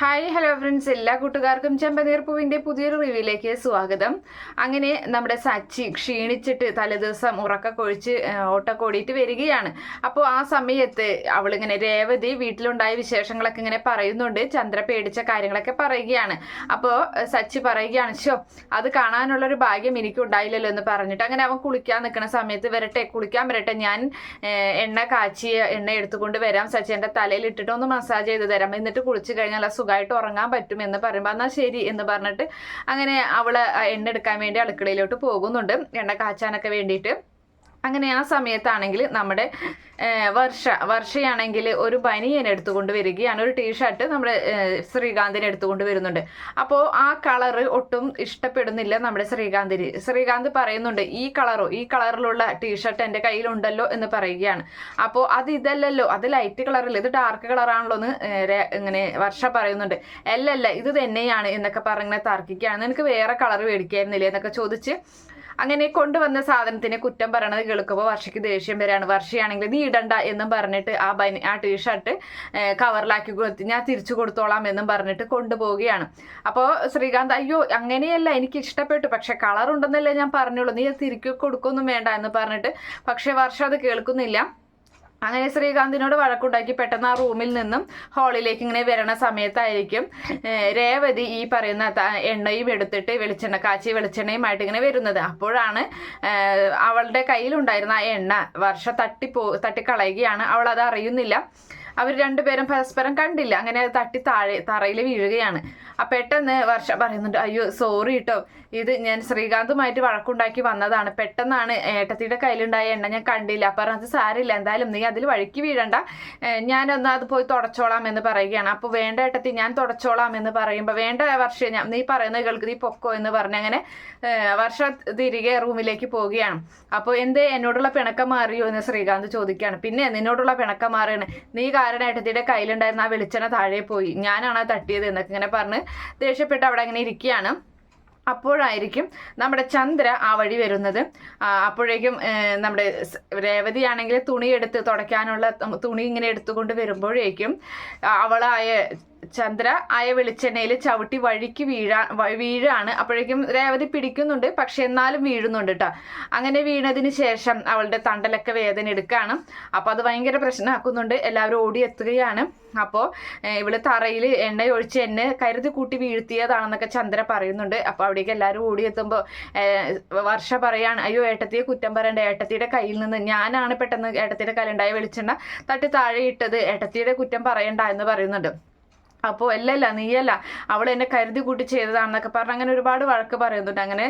Hi hello friends. എല്ലാ കൂട്ടുകാർക്കും ചെമ്പനീർ പൂവിന്റെ പുതിയൊരു റിവ്യൂയിലേക്ക് സ്വാഗതം. അങ്ങനെ നമ്മുടെ സച്ചി ക്ഷീണിച്ചിട്ട് തലേദിവസം ഉറക്കക്കൊഴിച്ച് കൊഴിച്ച് ഓട്ടൊക്കെ ഓടിയിട്ട് വരികയാണ്. അപ്പോൾ ആ സമയത്ത് അവളിങ്ങനെ രേവതി വീട്ടിലുണ്ടായ വിശേഷങ്ങളൊക്കെ ഇങ്ങനെ പറയുന്നുണ്ട്. ചന്ദ്ര പേടിച്ച കാര്യങ്ങളൊക്കെ പറയുകയാണ്. അപ്പോൾ സച്ചി പറയുകയാണ് ഷോ അത് കാണാനുള്ളൊരു ഭാഗ്യം എനിക്ക് ഉണ്ടായില്ലല്ലോ എന്ന് പറഞ്ഞിട്ട് അങ്ങനെ അവൻ കുളിക്കാൻ നിൽക്കുന്ന സമയത്ത് വരട്ടെ കുളിക്കാൻ വരട്ടെ. ഞാൻ എണ്ണ കാച്ചിയ എണ്ണ എടുത്തുകൊണ്ട് വരാം. സച്ചി എന്റെ തലയിൽ ഇട്ടിട്ട് ഒന്ന് മസാജ് ചെയ്ത് തരാം. എന്നിട്ട് കുളിച്ച് കഴിഞ്ഞാൽ സുഖമായിട്ട് ഉറങ്ങാൻ പറ്റും എന്ന് പറയുമ്പോൾ എന്നാൽ ശരി എന്ന് പറഞ്ഞിട്ട് അങ്ങനെ അവൾ എണ്ണ എടുക്കാൻ വേണ്ടി അടുക്കളയിലോട്ട് പോകുന്നുണ്ട്. എണ്ണ കാച്ചാനൊക്കെ വേണ്ടിയിട്ട്. അങ്ങനെ ആ സമയത്താണെങ്കിൽ നമ്മുടെ വർഷ വർഷയാണെങ്കിൽ ഒരു ബനിയൻ എടുത്തുകൊണ്ട് വരികയാണ്. ഒരു ടീഷർട്ട് നമ്മുടെ ശ്രീകാന്തിന് എടുത്തുകൊണ്ട് വരുന്നുണ്ട്. അപ്പോൾ ആ കളറ് ഒട്ടും ഇഷ്ടപ്പെടുന്നില്ല നമ്മുടെ ശ്രീകാന്തിന്. ശ്രീകാന്ത് പറയുന്നുണ്ട് ഈ കളറോ ഈ കളറിലുള്ള ടീഷർട്ട് എന്റെ കയ്യിലുണ്ടല്ലോ എന്ന് പറയുകയാണ്. അപ്പോൾ അത് ഇതല്ലല്ലോ അത് ലൈറ്റ് കളറല്ല ഇത് ഡാർക്ക് കളറാണല്ലോ എന്ന് ഇങ്ങനെ വർഷ പറയുന്നുണ്ട്. അല്ലല്ല ഇത് തന്നെയാണ് എന്നൊക്കെ പറഞ്ഞ് തർക്കിക്കുകയാണ്. നിനക്ക് വേറെ കളർ മേടിക്കായിരുന്നില്ലേ? എന്നൊക്കെ ചോദിച്ച് അങ്ങനെ കൊണ്ടുവന്ന സാധനത്തിന് കുറ്റം പറയണത് കേൾക്കുമ്പോൾ വർഷയ്ക്ക് ദേഷ്യം വരാണ്. വർഷയാണെങ്കിൽ നീ ഇടണ്ട എന്നും പറഞ്ഞിട്ട് ആ ബനി ആ ടീഷർട്ട് കവറിലാക്കി കൊടുത്ത് ഞാൻ തിരിച്ചു കൊടുത്തോളാം എന്നും പറഞ്ഞിട്ട് കൊണ്ടുപോവുകയാണ്. അപ്പോൾ ശ്രീകാന്ത് അയ്യോ അങ്ങനെയല്ല എനിക്ക് ഇഷ്ടപ്പെട്ടു. പക്ഷെ കളർ ഉണ്ടെന്നല്ലേ ഞാൻ പറഞ്ഞുള്ളൂ. നീ തിരിച്ചു കൊടുക്കൊന്നും വേണ്ട എന്ന് പറഞ്ഞിട്ട് പക്ഷെ വർഷം അത് കേൾക്കുന്നില്ല. അങ്ങനെ ശ്രീകാന്തിനോട് വഴക്കുണ്ടാക്കി പെട്ടെന്ന് ആ റൂമിൽ നിന്നും ഹാളിലേക്ക് ഇങ്ങനെ വരണ സമയത്തായിരിക്കും രേവതി ഈ പറയുന്ന എണ്ണയും എടുത്തിട്ട് വെളിച്ചെണ്ണ കാച്ചി വെളിച്ചെണ്ണയുമായിട്ട് ഇങ്ങനെ വരുന്നത്. അപ്പോഴാണ് അവളുടെ കയ്യിലുണ്ടായിരുന്ന ആ എണ്ണ വർഷ തട്ടിപ്പോ തട്ടിക്കളയുകയാണ്. അവൾ അത് അറിയുന്നില്ല. അവർ രണ്ടുപേരും പരസ്പരം കണ്ടില്ല. അങ്ങനെ തട്ടി താഴെ തറയിൽ വീഴുകയാണ്. അപ്പം പെട്ടെന്ന് വർഷ പറയുന്നുണ്ട് അയ്യോ സോറി കേട്ടോ ഇത് ഞാൻ ശ്രീകാന്തുമായിട്ട് വഴക്കുണ്ടാക്കി വന്നതാണ്. പെട്ടെന്നാണ് ഏട്ടത്തിയുടെ കയ്യിലുണ്ടായ എണ്ണ ഞാൻ കണ്ടില്ല. അപ്പം പറഞ്ഞത് സാരില്ല എന്തായാലും നീ അതിൽ വഴുക്കി വീഴണ്ട. ഞാനൊന്ന് അത് പോയി തുടച്ചോളാം എന്ന് പറയുകയാണ്. അപ്പോൾ വേണ്ട ഏട്ടത്തി ഞാൻ തുടച്ചോളാം എന്ന് പറയുമ്പോൾ വേണ്ട വർഷ ഞാൻ നീ പറയുന്നത് കേൾക്ക് നീ പൊക്കോ എന്ന് പറഞ്ഞ് അങ്ങനെ വർഷ തിരികെ റൂമിലേക്ക് പോവുകയാണ്. അപ്പോൾ എന്തേ എന്നോടുള്ള പിണക്കം മാറിയോ? എന്ന് ശ്രീകാന്ത് ചോദിക്കുകയാണ്. പിന്നെ നിന്നോടുള്ള പിണക്കം മാറിയാണ് നീ കാരണം ഏട്ടത്തിയുടെ കയ്യിലുണ്ടായിരുന്ന ആ വെളിച്ചെണ്ണ താഴെ പോയി. ഞാനാണ് തട്ടിയത് എന്നൊക്കെ ഇങ്ങനെ പറഞ്ഞ് ദേഷ്യപ്പെട്ട് അവിടെ അങ്ങനെ ഇരിക്കുകയാണ്. അപ്പോഴായിരിക്കും നമ്മുടെ ചന്ദ്ര ആ വഴി വരുന്നത്. അപ്പോഴേക്കും നമ്മുടെ രേവതിയാണെങ്കിൽ തുണി എടുത്ത് തുടയ്ക്കാനുള്ള തുണി ഇങ്ങനെ എടുത്തുകൊണ്ട് വരുമ്പോഴേക്കും അവളായ ചന്ദ്ര ആയ വെളിച്ചെണ്ണയിൽ ചവിട്ടി വഴിക്ക് വീഴാ വീഴാണ്. അപ്പോഴേക്കും രേവതി പിടിക്കുന്നുണ്ട് പക്ഷെ എന്നാലും വീഴുന്നുണ്ട് കേട്ടോ അങ്ങനെ വീണതിന് ശേഷം അവളുടെ തണ്ടലൊക്കെ വേദന എടുക്കുകയാണ് അപ്പോൾ അത് ഭയങ്കര പ്രശ്നമാക്കുന്നുണ്ട്. എല്ലാവരും ഓടി എത്തുകയാണ്. അപ്പോൾ ഇവൾ തറയിൽ എണ്ണ ഒഴിച്ച് എന്നെ കരുതി കൂട്ടി വീഴ്ത്തിയതാണെന്നൊക്കെ ചന്ദ്ര പറയുന്നുണ്ട്. അപ്പോൾ അവിടേക്ക് എല്ലാവരും ഓടി എത്തുമ്പോൾ വർഷ പറയാണ് അയ്യോ ഏട്ടത്തിയെ കുറ്റം പറയണ്ട. ഏട്ടത്തിയുടെ കയ്യിൽ നിന്ന് ഞാനാണ് പെട്ടെന്ന് ഏട്ടത്തിയുടെ കലണ്ടായ വെളിച്ചെണ്ണ തട്ടി താഴെ ഇട്ടത്. ഏട്ടത്തിയുടെ കുറ്റം പറയണ്ട എന്ന് പറയുന്നുണ്ട്. അപ്പോൾ അല്ലല്ല നീയല്ല അവൾ എന്നെ കരുതി കൂട്ടി ചെയ്തതാണെന്നൊക്കെ പറഞ്ഞ് അങ്ങനെ ഒരുപാട് വഴക്ക് പറയുന്നുണ്ട്. അങ്ങനെ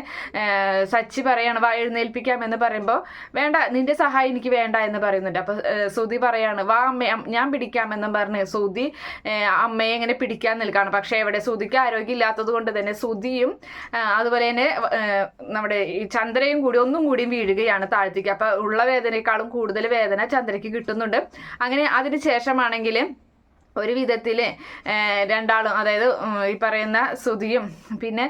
സച്ചി പറയാണ് വാ എഴുന്നേൽപ്പിക്കാം എന്ന് പറയുമ്പോൾ വേണ്ട നിന്റെ സഹായം എനിക്ക് വേണ്ട എന്ന് പറയുന്നുണ്ട്. അപ്പോൾ സുധി പറയാണ് വാ അമ്മ ഞാൻ പിടിക്കാമെന്നും പറഞ്ഞ് ഏഹ്, അമ്മയെ ഇങ്ങനെ പിടിക്കാൻ നിൽക്കുകയാണ് പക്ഷേ എവിടെ സുധിക്ക് ആരോഗ്യം ഇല്ലാത്തത് കൊണ്ട് തന്നെ ഏഹ്, അതുപോലെ തന്നെ നമ്മുടെ ഈ ചന്ദ്രയും കൂടി ഒന്നും കൂടി വീഴുകയാണ് താഴ്ത്തിക്ക്. അപ്പോൾ ഉള്ള വേദനയെക്കാളും കൂടുതൽ വേദന ചന്ദ്രയ്ക്ക് കിട്ടുന്നുണ്ട്. അങ്ങനെ അതിന് ശേഷമാണെങ്കിൽ ഒരു വിധത്തിൽ രണ്ടാളും അതായത് ഈ പറയുന്ന ശ്രുതിയും പിന്നെ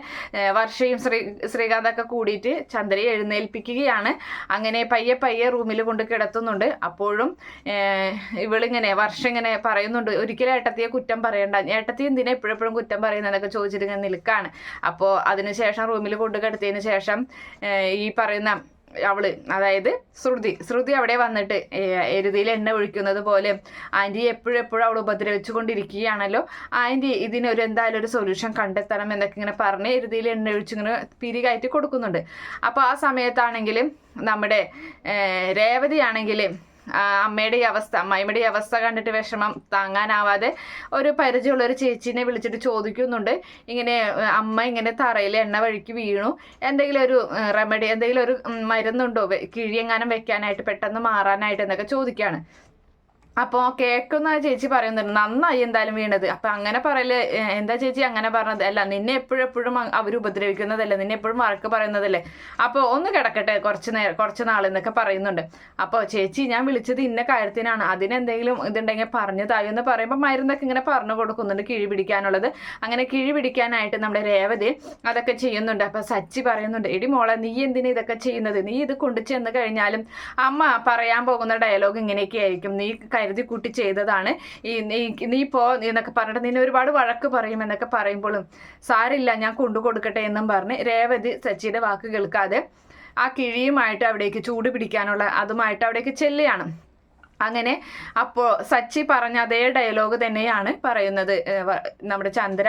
വർഷയും ശ്രീ ശ്രീകാന്തൊക്കെ കൂടിയിട്ട് ചന്ദ്രയെ എഴുന്നേൽപ്പിക്കുകയാണ്. അങ്ങനെ പയ്യെ പയ്യെ റൂമിൽ കൊണ്ട് കിടത്തുന്നുണ്ട്. അപ്പോഴും ഇവളിങ്ങനെ വർഷം ഇങ്ങനെ പറയുന്നുണ്ട് ഒരിക്കലും ഏട്ടത്തിയെ കുറ്റം പറയണ്ട. ഏട്ടത്തി എന്തിനാ എപ്പോഴെപ്പോഴും കുറ്റം പറയുന്നതൊക്കെ ചോദിച്ചിട്ട് ഇങ്ങനെ നിൽക്കുകയാണ് അപ്പോൾ അതിനുശേഷം റൂമിൽ കൊണ്ട് കിടത്തിയതിന് ശേഷം ഈ പറയുന്ന അവൾ അതായത് ശ്രുതി. ശ്രുതി അവിടെ വന്നിട്ട് എരുതിയിൽ എണ്ണ ഒഴിക്കുന്നത് പോലെ ആന്റി എപ്പോഴും എപ്പോഴും അവൾ ഉപദ്രവിച്ചു കൊണ്ടിരിക്കുകയാണല്ലോ ആന്റി ഇതിനൊരു എന്തായാലും ഒരു സൊല്യൂഷൻ കണ്ടെത്തണം എന്നൊക്കെ ഇങ്ങനെ പറഞ്ഞ് എരുതിയിൽ എണ്ണ ഒഴിച്ചിങ്ങനെ പിരി കയറ്റി കൊടുക്കുന്നുണ്ട്. അപ്പോൾ ആ സമയത്താണെങ്കിലും നമ്മുടെ രേവതിയാണെങ്കിൽ അമ്മയുടെ ഈ അവസ്ഥ അമ്മായിമ്മയുടെ ഈ അവസ്ഥ കണ്ടിട്ട് വിഷമം താങ്ങാനാവാതെ ഒരു പരിചയമുള്ള ഒരു ചേച്ചീനെ വിളിച്ചിട്ട് ചോദിക്കുന്നുണ്ട്. ഇങ്ങനെ അമ്മ ഇങ്ങനെ തറയിൽ എണ്ണ വഴിക്ക് വീണു. എന്തെങ്കിലും ഒരു റെമഡി എന്തെങ്കിലും ഒരു മരുന്നുണ്ടോ? കിഴിയെങ്ങാനും വെക്കാനായിട്ട് പെട്ടെന്ന് മാറാനായിട്ട് എന്നൊക്കെ ചോദിക്കുകയാണ് അപ്പോൾ കേൾക്കുന്ന ചേച്ചി പറയുന്നുണ്ട് നന്നായി എന്തായാലും വീണത്. അപ്പം അങ്ങനെ പറയൽ എന്താ ചേച്ചി അങ്ങനെ പറഞ്ഞത്? അല്ല നിന്നെ എപ്പോഴും എപ്പോഴും അവർ ഉപദ്രവിക്കുന്നതല്ലേ? നിന്നെ എപ്പോഴും വഴക്ക് പറയുന്നതല്ലേ? അപ്പോൾ ഒന്ന് കിടക്കട്ടെ കുറച്ച് നേരം കുറച്ച് നാളെന്നൊക്കെ പറയുന്നുണ്ട്. അപ്പോൾ ചേച്ചി ഞാൻ വിളിച്ചത് ഇന്ന കാര്യത്തിനാണ്. അതിനെന്തെങ്കിലും ഇതുണ്ടെങ്കിൽ പറഞ്ഞു തായോ എന്ന് പറയുമ്പോൾ മരുന്നൊക്കെ ഇങ്ങനെ പറഞ്ഞു കൊടുക്കുന്നുണ്ട് കിഴി പിടിക്കാനുള്ളത്. അങ്ങനെ കിഴി പിടിക്കാനായിട്ട് നമ്മുടെ രേവതി അതൊക്കെ ചെയ്യുന്നുണ്ട്. അപ്പോൾ സച്ചി പറയുന്നുണ്ട് എടി മോളെ നീ എന്തിനാ ഇതൊക്കെ ചെയ്യുന്നത്? നീ ഇത് കൊണ്ടു ചെന്ന് കഴിഞ്ഞാലും അമ്മ പറയാൻ പോകുന്ന ഡയലോഗ് ഇങ്ങനെയൊക്കെ ആയിരിക്കും. നീ കരുതി കൂട്ടി ചെയ്തതാണ്. ഈ നീ നീ പോ എന്നൊക്കെ പറഞ്ഞിട്ട് നിന്നെ ഒരുപാട് വഴക്ക് പറയും എന്നൊക്കെ പറയുമ്പോഴും സാരില്ല ഞാൻ കൊണ്ടു കൊടുക്കട്ടെ എന്നും പറഞ്ഞ് രേവതി സച്ചിയുടെ വാക്ക് കേൾക്കാതെ ആ കിഴിയുമായിട്ട് അവിടേക്ക് ചൂട് പിടിക്കാനുള്ള അതുമായിട്ട് അവിടേക്ക് ചെല്ലുകയാണ്. അങ്ങനെ അപ്പോൾ സച്ചി പറഞ്ഞ അതേ ഡയലോഗ് തന്നെയാണ് പറയുന്നത്. നമ്മുടെ ചന്ദ്ര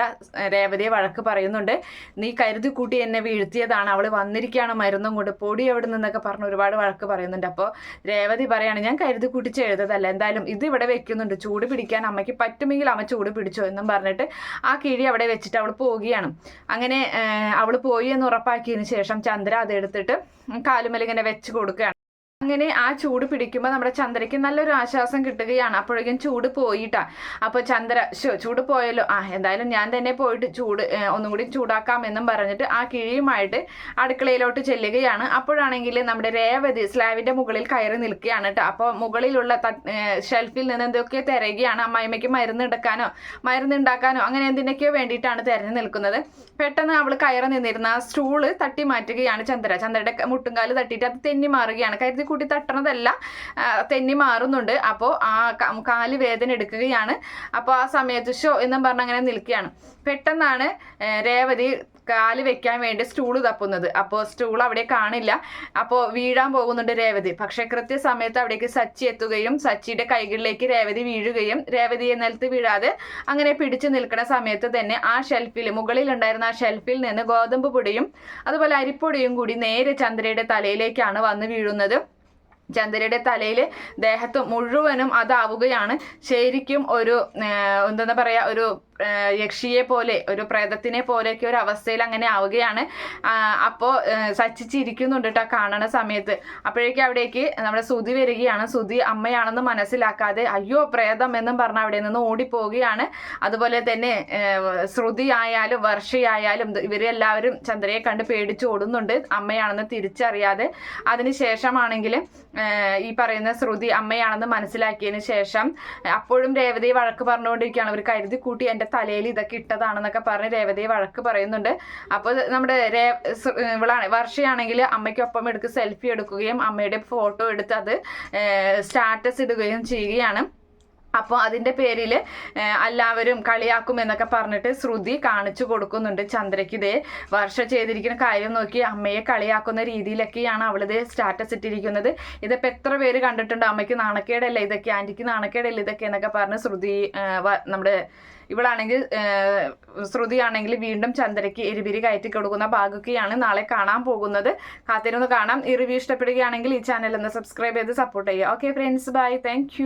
രേവതിയെ വഴക്ക് പറയുന്നുണ്ട്. നീ കരുതി കൂട്ടി എന്നെ വീഴ്ത്തിയതാണ്. അവൾ വന്നിരിക്കുകയാണ് മരുന്നും കൊണ്ട്. പൊടി എവിടെ നിന്നൊക്കെ പറഞ്ഞ് ഒരുപാട് വഴക്ക് പറയുന്നുണ്ട്. അപ്പോൾ രേവതി പറയാണ് ഞാൻ കരുതി കൂട്ടി ചെയ്തതല്ല എന്തായാലും ഇത് ഇവിടെ വെക്കുന്നുണ്ട്. ചൂട് പിടിക്കാൻ അമ്മയ്ക്ക് പറ്റുമെങ്കിൽ അമ്മ ചൂട് പിടിച്ചോ എന്നും പറഞ്ഞിട്ട് ആ കിഴി അവിടെ വെച്ചിട്ട് അവൾ പോവുകയാണ്. അങ്ങനെ അവൾ പോയി എന്ന് ഉറപ്പാക്കിയതിന് ശേഷം ചന്ദ്ര അതെടുത്തിട്ട് കാലുമലിങ്ങനെ വെച്ച് കൊടുക്കുകയാണ്. അങ്ങനെ ആ ചൂട് പിടിക്കുമ്പോൾ നമ്മുടെ ചന്ദ്രയ്ക്ക് നല്ലൊരു ആശ്വാസം കിട്ടുകയാണ്. അപ്പോഴേക്കും ചൂട് പോയിട്ടാ. അപ്പോൾ ചന്ദ്ര ഷോ ചൂട് പോയല്ലോ. ആ എന്തായാലും ഞാൻ തന്നെ പോയിട്ട് ചൂട് ഒന്നും കൂടി ചൂടാക്കാം എന്നും പറഞ്ഞിട്ട് ആ കിഴിയുമായിട്ട് അടുക്കളയിലോട്ട് ചെല്ലുകയാണ്. അപ്പോഴാണെങ്കിൽ നമ്മുടെ രേവതി സ്ലാവിന്റെ മുകളിൽ കയറി നിൽക്കുകയാണ് കേട്ടോ അപ്പോൾ മുകളിലുള്ള ഷെൽഫിൽ നിന്ന് എന്തൊക്കെയോ തിരയുകയാണ്. അമ്മായിമ്മയ്ക്ക് മരുന്ന് എടുക്കാനോ മരുന്ന് ഉണ്ടാക്കാനോ അങ്ങനെ എന്തിനൊക്കെയോ വേണ്ടിയിട്ടാണ് തിരഞ്ഞു നിൽക്കുന്നത്. പെട്ടെന്ന് അവൾ കയറി നിന്നിരുന്ന ആ സ്റ്റൂൾ തട്ടി മാറ്റുകയാണ് ചന്ദ്ര. ചന്ദ്രയുടെ മുട്ടുംകാൽ തട്ടിയിട്ട് അത് തെന്നി മാറുകയാണ്. കരുതി കൂട്ടി തട്ടണതല്ല തെന്നി മാറുന്നുണ്ട്. അപ്പോൾ ആ കാൽ വേദന എടുക്കുകയാണ്. അപ്പോൾ ആ സമയത്ത് ഷോ എന്നും പറഞ്ഞ് അങ്ങനെ നിൽക്കുകയാണ്. പെട്ടെന്നാണ് രേവതി കാൽ വെക്കാൻ വേണ്ടി സ്റ്റൂൾ തപ്പുന്നത്. അപ്പോൾ സ്റ്റൂൾ അവിടെ കാണില്ല. അപ്പോൾ വീഴാൻ പോകുന്നുണ്ട് രേവതി. പക്ഷേ കൃത്യസമയത്ത് അവിടേക്ക് സച്ചി എത്തുകയും സച്ചിയുടെ കൈകളിലേക്ക് രേവതി വീഴുകയും രേവതി നിലത്ത് വീഴാതെ അങ്ങനെ പിടിച്ചു നിൽക്കുന്ന സമയത്ത് തന്നെ ആ ഷെൽഫിൽ മുകളിൽ ഉണ്ടായിരുന്ന ആ ഷെൽഫിൽ നിന്ന് ഗോതമ്പ് പൊടിയും അതുപോലെ അരിപ്പൊടിയും കൂടി നേരെ ചന്ദ്രയുടെ തലയിലേക്കാണ് വന്ന് വീഴുന്നത്. ചന്ദ്രയുടെ തലയിൽ ദേഹത്ത് മുഴുവനും അതാവുകയാണ്. ശരിക്കും ഒരു എന്താ പറയാ ഒരു യക്ഷിയെ പോലെ ഒരു പ്രേതത്തിനെ പോലെയൊക്കെ ഒരു അവസ്ഥയിൽ അങ്ങനെ ആവുകയാണ്. അപ്പോൾ സച്ചിച്ചിരിക്കുന്നുണ്ട് കേട്ടോ കാണണ സമയത്ത്. അപ്പോഴേക്കും അവിടേക്ക് നമ്മുടെ സുതി വരികയാണ്. സുതി അമ്മയാണെന്ന് മനസ്സിലാക്കാതെ അയ്യോ പ്രേതം എന്നും പറഞ്ഞ് അവിടെ നിന്ന് ഓടിപ്പോവുകയാണ്. അതുപോലെ തന്നെ ശ്രുതി ആയാലും വർഷയായാലും ഇവരെല്ലാവരും ചന്ദ്രയെ കണ്ട് പേടിച്ച് ഓടുന്നുണ്ട്. അമ്മയാണെന്ന് തിരിച്ചറിയാതെ. അതിനുശേഷമാണെങ്കിൽ ഈ പറയുന്ന ശ്രുതി അമ്മയാണെന്ന് മനസ്സിലാക്കിയതിന് ശേഷം അപ്പോഴും രേവതി വഴക്ക് പറഞ്ഞുകൊണ്ടിരിക്കുകയാണ്. അവർ കരുതി കൂട്ടി എന്റെ തലയിൽ ഇതൊക്കെ ഇട്ടതാണെന്നൊക്കെ പറഞ്ഞ് രേവതി വഴക്ക് പറയുന്നുണ്ട്. അപ്പോൾ നമ്മുടെ രേ ഇവളാണ് വർഷയാണെങ്കിൽ അമ്മയ്ക്കൊപ്പം എടുക്ക് സെൽഫി എടുക്കുകയും അമ്മയുടെ ഫോട്ടോ എടുത്ത് അത് സ്റ്റാറ്റസ് ഇടുകയും ചെയ്യുകയാണ്. അപ്പോൾ അതിന്റെ പേരിൽ എല്ലാവരും കളിയാക്കും എന്നൊക്കെ പറഞ്ഞിട്ട് ശ്രുതി കാണിച്ചു കൊടുക്കുന്നുണ്ട് ചന്ദ്രയ്ക്ക്. ഇതേ വർഷ ചെയ്തിരിക്കുന്ന കാര്യം നോക്കി അമ്മയെ കളിയാക്കുന്ന രീതിയിലൊക്കെയാണ് അവളിത് സ്റ്റാറ്റസ് ഇട്ടിരിക്കുന്നത്. ഇതിപ്പോൾ എത്ര പേര് കണ്ടിട്ടുണ്ട്? അമ്മയ്ക്ക് നാണക്കേടല്ലേ ഇതൊക്കെ? ആന്റിക്ക് നാണക്കേടല്ലേ ഇതൊക്കെ? എന്നൊക്കെ പറഞ്ഞ് ശ്രുതി നമ്മുടെ ഇവളാണെങ്കിൽ ശ്രുതി ആണെങ്കിൽ വീണ്ടും ചന്ദ്രയ്ക്ക് എരിപിരി കയറ്റി കൊടുക്കുന്ന ഭാഗമൊക്കെയാണ് നാളെ കാണാൻ പോകുന്നത്. കാത്തിരുന്ന് കാണാം. ഈ റിവ്യൂ ഇഷ്ടപ്പെടുകയാണെങ്കിൽ ഈ ചാനൽ ഒന്ന് സബ്സ്ക്രൈബ് ചെയ്ത് സപ്പോർട്ട് ചെയ്യുക. Okay friends bye thank